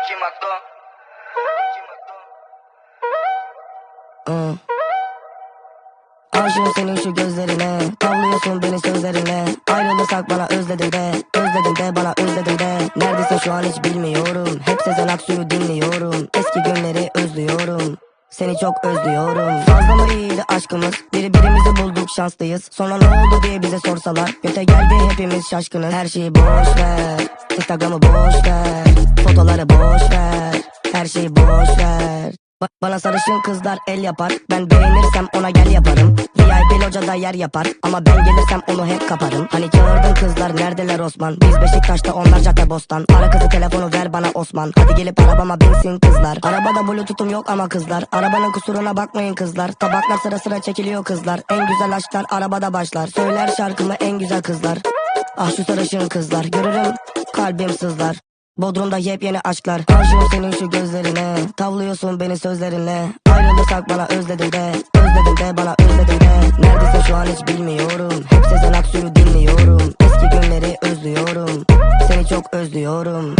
Haklı? Uh. Aşığım senin şu gözlerine Tavlıyorsun beni sözlerine. Ayrılırsak bana özledim de Özledim de bana özledim de. Neredesin şu an hiç bilmiyorum. Hep Sezen Aksu'yu dinliyorum. Eski günleri özlüyorum. Seni çok özlüyorum. Fazla mı iyiydi aşkımız? Birbirimizi bulduk şanslıyız. Sonra ne oldu diye bize sorsalar. Göte geldi hepimiz şaşkınız. Her şeyi boş ver. Instagram'ı boş ver Fotoları boş ver. Her şeyi boş ver. Ba- Bana sarışın kızlar el yapar. Ben beğenirsem ona gel yaparım. VIP locada yer yapar. Ama ben gelirsem onu hep kaparım. Hani çağırdın kızlar neredeler Osman? Biz Beşiktaş'ta onlar cadde bostan. Ara kızı telefonu ver bana Osman. Hadi gelip arabama binsin kızlar. Arabada bluetooth'um yok ama kızlar. Arabanın kusuruna bakmayın kızlar. Tabaklar sıra sıra çekiliyor kızlar. En güzel aşklar arabada başlar. Söyler şarkımı en güzel kızlar. Ah şu sarışın kızlar. Görürüm kalbim sızlar Bodrum'da yepyeni aşklar. Aşığım senin şu gözlerine Tavlıyorsun beni sözlerinle Ayrılırsak bana özledim de Özledim de bana özledim de. Neredesin şu an hiç bilmiyorum. Hep Sezen Aksu'yu dinliyorum. Eski günleri özlüyorum. Seni çok özlüyorum